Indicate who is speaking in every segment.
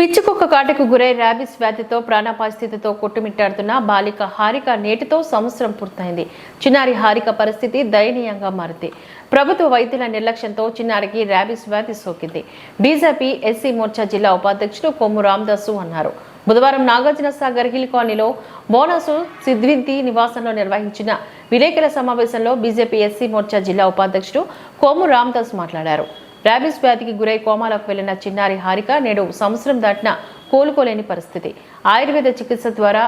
Speaker 1: పిచ్చుకుక్క కాటుకు గురై ర్యాబిస్ వ్యాధితో ప్రాణాపాయ స్థితితో కొట్టుమిట్టాడుతున్న బాలిక హారిక నేటితో సంవత్సరం పూర్తయింది. చిన్నారి హారిక పరిస్థితి దయనీయంగా మారింది. ప్రభుత్వ వైద్యుల నిర్లక్ష్యంతో చిన్నారికి ర్యాబిస్ వ్యాధి సోకింది. బీజేపీ ఎస్సీ మోర్చా జిల్లా ఉపాధ్యక్షుడు కొమ్ము రామదాసు అన్నారు. బుధవారం నాగార్జున సాగర్ హిల్ కాలనీలో బోనసు సిద్వింతి నివాసంలో నిర్వహించిన విలేకరుల సమావేశంలో బీజేపీ ఎస్సీ మోర్చా జిల్లా ఉపాధ్యక్షుడు కోము రామదాస్ మాట్లాడారు. ర్యాబిస్ వ్యాధికి గురై కోమాలకు వెళ్ళిన చిన్నారి హారిక నేడు సంవత్సరం దాటిన కోలుకోలేని పరిస్థితి. ఆయుర్వేద చికిత్స ద్వారా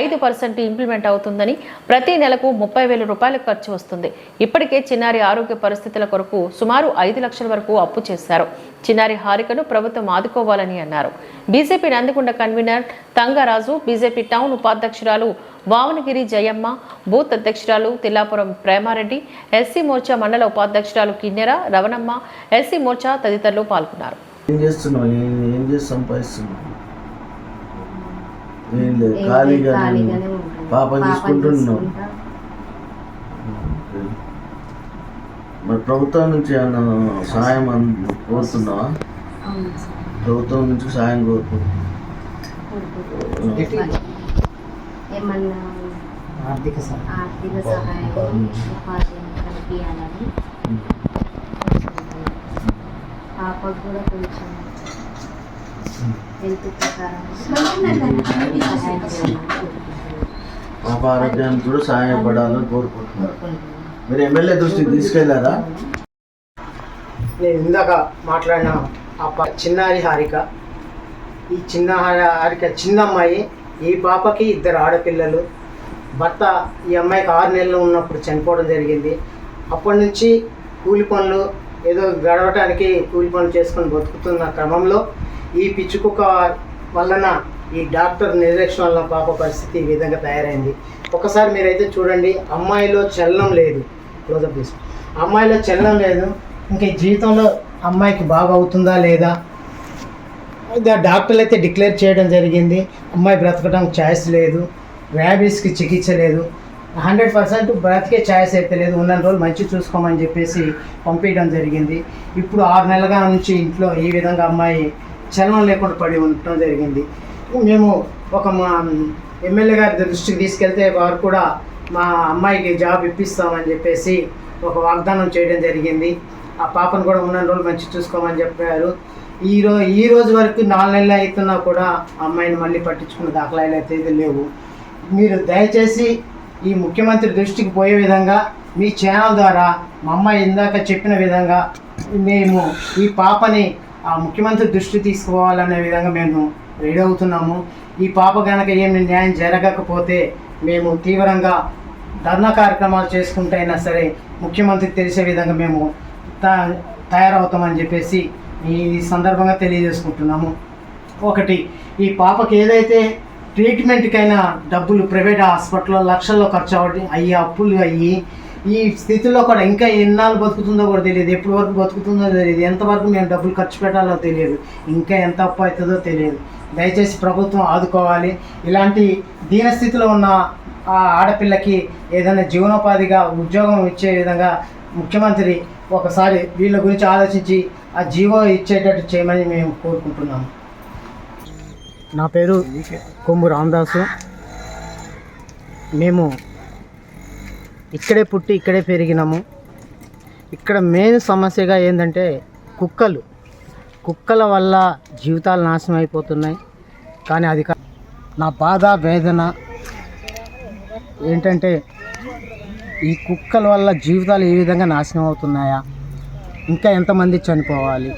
Speaker 1: ఐదు పర్సెంట్ ఇంప్లిమెంట్ అవుతుందని ప్రతి నెలకు ముప్పై వేల రూపాయల ఖర్చు వస్తుంది. ఇప్పటికే చిన్నారి ఆరోగ్య పరిస్థితుల కొరకు సుమారు ఐదు లక్షల వరకు అప్పు చేశారు. చిన్నారి హారికను ప్రభుత్వం ఆదుకోవాలని అన్నారు. BJP Nandikonda convener Tangaraju BJP town ఉపాధ్యక్షురాలు Vamanagiri Jayamma booth అధ్యక్షురాలు తిల్లాపురం ప్రేమారెడ్డి ఎస్సీ మోర్చా మండల ఉపాధ్యక్షురాలు కిన్నెర రవణమ్మ ఎస్సీ మోర్చా తదితరులు పాల్గొన్నారు.
Speaker 2: ఏం చేస్తున్నావు? ఏం ఏం చేసి సంపాదిస్తున్నావు? ఏం లేదు ఖాళీగా. పాప తీసుకుంటున్నావు. మరి ప్రభుత్వం నుంచి ఏమన్నా సహాయం అన్- కోరుతున్నావా?
Speaker 3: అవును. సార్.
Speaker 2: ప్రభుత్వం నుంచి సహాయం
Speaker 3: ఏమన్నా
Speaker 4: ఆర్థిక సహాయం.
Speaker 3: పాపకు కూడా కొంచెం హెల్త్ ప్రకారం
Speaker 2: పాప ఆరోగ్యానికి కూడా సహాయపడాలని కోరుకుంటున్నారు. మీరు ఎమ్మెల్యే దృష్టికి తీసుకెళ్ళారా?
Speaker 4: నేను ఇందాక మాట్లాడిన ఆ ప- చిన్నారి హారిక. ఈ చిన్న హారిక చిన్న అమ్మాయి ఈ పాపకి ఇద్దరు ఆడపిల్లలు. భర్త ఈ అమ్మాయికి ఆరు నెలలు ఉన్నప్పుడు చనిపోవడం జరిగింది. అప్పటి నుంచి కూలి పనులు ఏదో గడవటానికి కూలి పనులు చేసుకొని బతుకుతున్న క్రమంలో ఈ పిచ్చుకుక్క వలన ఈ డాక్టర్ నిర్లక్ష్యం వలన పాప పరిస్థితి ఈ విధంగా తయారైంది. ఒకసారి మీరైతే చూడండి అమ్మాయిలో చలనం లేదు. క్లోజప్ తీసు అమ్మాయిలో చలనం లేదు. ఇంకా జీవితంలో అమ్మాయికి బాగా అవుతుందా లేదా డాక్టర్లు అయితే డిక్లేర్ చేయడం జరిగింది. అమ్మాయి బ్రతకడానికి ఛాయిస్ లేదు. ర్యాబీస్కి చికిత్స లేదు. హండ్రెడ్ పర్సెంట్ బ్రతికే ఛాయిస్ అయితే లేదు. ఉన్న రోజులు మంచి చూసుకోమని చెప్పేసి పంపించడం జరిగింది. ఇప్పుడు ఆరు నెలలుగా నుంచి ఇంట్లో ఈ విధంగా అమ్మాయి చలనం లేకుండా పడి ఉండటం జరిగింది. మేము ఒక మా ఎమ్మెల్యే గారి దృష్టికి తీసుకెళ్తే వారు కూడా మా అమ్మాయికి జాబ్ ఇప్పిస్తామని చెప్పేసి ఒక వాగ్దానం చేయడం జరిగింది. ఆ పాపను కూడా ఉన్న రోజులు మంచి చూసుకోమని చెప్పారు. ఈ రో ఈ రోజు వరకు నాలుగు నెలలు అవుతున్నా కూడా అమ్మాయిని మళ్ళీ పట్టించుకున్న దాఖలాలు అయితే లేవు. మీరు దయచేసి ఈ ముఖ్యమంత్రి దృష్టికి పోయే విధంగా మీ ఛానల్ ద్వారా మా అమ్మాయి ఇందాక చెప్పిన విధంగా మేము ఈ పాపని ముఖ్యమంత్రి దృష్టి తీసుకోవాలనే విధంగా మేము రెడీ అవుతున్నాము. ఈ పాప కనుక ఏమి న్యాయం జరగకపోతే మేము తీవ్రంగా ధర్నా కార్యక్రమాలు చేసుకుంటే అయినా సరే ముఖ్యమంత్రికి తెలిసే విధంగా మేము తయారవుతామని చెప్పేసి ఈ సందర్భంగా తెలియజేసుకుంటున్నాము. ఒకటి ఈ పాపకి ఏదైతే ట్రీట్మెంట్కైనా డబ్బులు ప్రైవేట్ హాస్పిటల్లో లక్షల్లో ఖర్చు అవ్వడం అయ్యి అప్పులు అయ్యి ఈ స్థితిలో కూడా ఇంకా ఎన్నాళ్ళు బతుకుతుందో కూడా తెలియదు. ఎప్పటి వరకు బతుకుతుందో తెలియదు. ఎంతవరకు మేము డబ్బులు ఖర్చు పెట్టాలో తెలియదు. ఇంకా ఎంత అప్పు అవుతుందో తెలియదు. దయచేసి ప్రభుత్వం ఆదుకోవాలి. ఇలాంటి దీనస్థితిలో ఉన్న ఆ ఆడపిల్లకి ఏదైనా జీవనోపాధిగా ఉద్యోగం ఇచ్చే విధంగా ముఖ్యమంత్రి ఒకసారి వీళ్ళ గురించి ఆలోచించి ఆ జీవో ఇచ్చేటట్టు చేయమని మేము కోరుకుంటున్నాము. నా పేరు కొమ్ము రామదాసు. మేము ఇక్కడే పుట్టి ఇక్కడే పెరిగినాము. ఇక్కడ మెయిన్ సమస్యగా ఏంటంటే కుక్కలు. కుక్కల వల్ల జీవితాలు నాశనం అయిపోతున్నాయి. కానీ అది నా బాధ వేదన ఏంటంటే ఈ కుక్కల వల్ల జీవితాలు ఏ విధంగా నాశనం అవుతున్నాయా? ఇంకా ఎంతమంది చనిపోవాలి?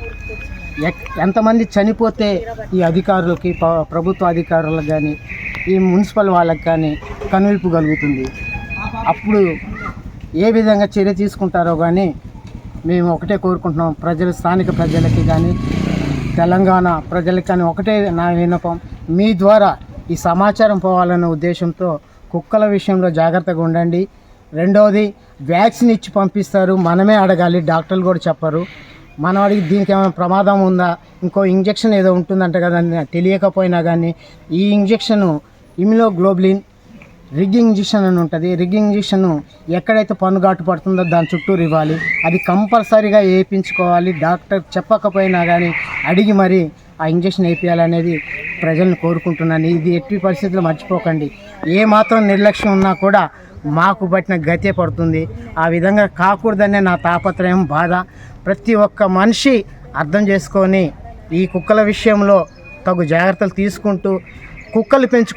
Speaker 4: ఎంతమంది చనిపోతే ఈ అధికారులకి ప్రభుత్వ అధికారులకు కానీ ఈ మున్సిపల్ వాళ్ళకి కానీ కనువిప్పు కలుగుతుంది? అప్పుడు ఏ విధంగా చర్య తీసుకుంటారో కానీ మేము ఒకటే కోరుకుంటున్నాం. ప్రజలు స్థానిక ప్రజలకి కానీ తెలంగాణ ప్రజలకి కానీ ఒకటే నా విన్నపం. మీ ద్వారా ఈ సమాచారం పోవాలన్న ఉద్దేశంతో కుక్కల విషయంలో జాగ్రత్తగా ఉండండి. రెండవది వ్యాక్సిన్ ఇచ్చి పంపిస్తారు. మనమే అడగాలి. డాక్టర్లు కూడా చెప్పరు. మనం అడిగి దీనికి ఏమైనా ప్రమాదం ఉందా? ఇంకో ఇంజెక్షన్ ఏదో ఉంటుందంట కదా తెలియకపోయినా కానీ ఈ ఇంజెక్షన్ ఇమ్యునోగ్లోబులిన్ రిగ్గింగ్ ఇంజెక్షన్ అని ఉంటుంది. రిగ్గింగ్ ఇంజెక్షన్ ఎక్కడైతే పన్నుగాటు పడుతుందో దాని చుట్టూరు ఇవ్వాలి. అది కంపల్సరీగా వేయించుకోవాలి. డాక్టర్ చెప్పకపోయినా కానీ అడిగి మరి ఆ ఇంజక్షన్ వేయించాలనేది ప్రజలను కోరుకుంటున్నాను. ఇది ఎట్టి పరిస్థితులు మర్చిపోకండి. ఏ మాత్రం నిర్లక్ష్యం ఉన్నా కూడా మాకు పట్టిన గతే పడుతుంది. ఆ విధంగా కాకూడదనే నా తాపత్రయం బాధ. ప్రతి ఒక్క మనిషి అర్థం చేసుకొని ఈ కుక్కల విషయంలో తగు జాగ్రత్తలు తీసుకుంటూ కుక్కలు పెంచుకు